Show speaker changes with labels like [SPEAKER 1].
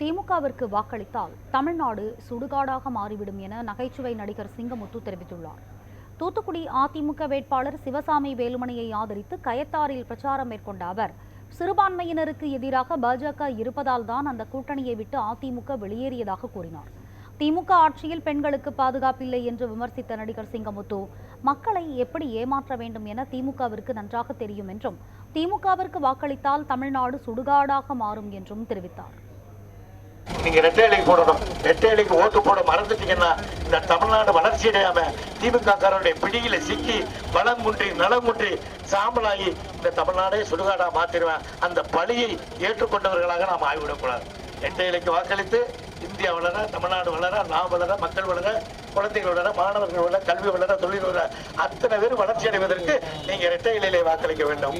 [SPEAKER 1] திமுகவிற்கு வாக்களித்தால் தமிழ்நாடு சுடுகாடாக மாறிவிடும் என நகைச்சுவை நடிகர் சிங்கமுத்து தெரிவித்துள்ளார். தூத்துக்குடி அதிமுக வேட்பாளர் சிவசாமி வேலுமணியை ஆதரித்து கயத்தாறில் பிரச்சாரம் மேற்கொண்ட அவர் சிறுபான்மையினருக்கு எதிராக பாஜக இருப்பதால் தான் அந்த கூட்டணியை விட்டு அதிமுக வெளியேறியதாக கூறினார். திமுக ஆட்சியில் பெண்களுக்கு பாதுகாப்பில்லை என்று விமர்சித்த நடிகர் சிங்கமுத்து மக்களை எப்படி ஏமாற்ற வேண்டும் என திமுகவிற்கு நன்றாக தெரியும் என்றும் திமுகவிற்கு வாக்களித்தால் தமிழ்நாடு சுடுகாடாக மாறும் என்றும் தெரிவித்தார்.
[SPEAKER 2] நீங்க ரெட்டை இலைக்கு போடணும். ரெட்டை இலைக்கு ஓட்டு போட மறந்துட்டீங்கன்னா இந்த தமிழ்நாடு வளர்ச்சி அடையாம திமுக காரருடைய பிடியில சிக்கி பலம் குன்றி நலம் குன்றி சாம்பலாகி இந்த தமிழ்நாடே சுடுகாடா மாத்திருவேன் அந்த பழியை ஏற்றுக்கொண்டவர்களாக நாம் ஆகிவிடக்கூடாது. ரெட்டை இலைக்கு வாக்களித்து இந்தியா வளர தமிழ்நாடு வளர நாம் வளர மக்கள் வளர குழந்தைகள் வளர மாணவர்கள் வளர கல்வி வளர தொழில் வளர அத்தனை பேர் வளர்ச்சி அடைவதற்கு நீங்க ரெட்டை இலையிலே வாக்களிக்க வேண்டும்.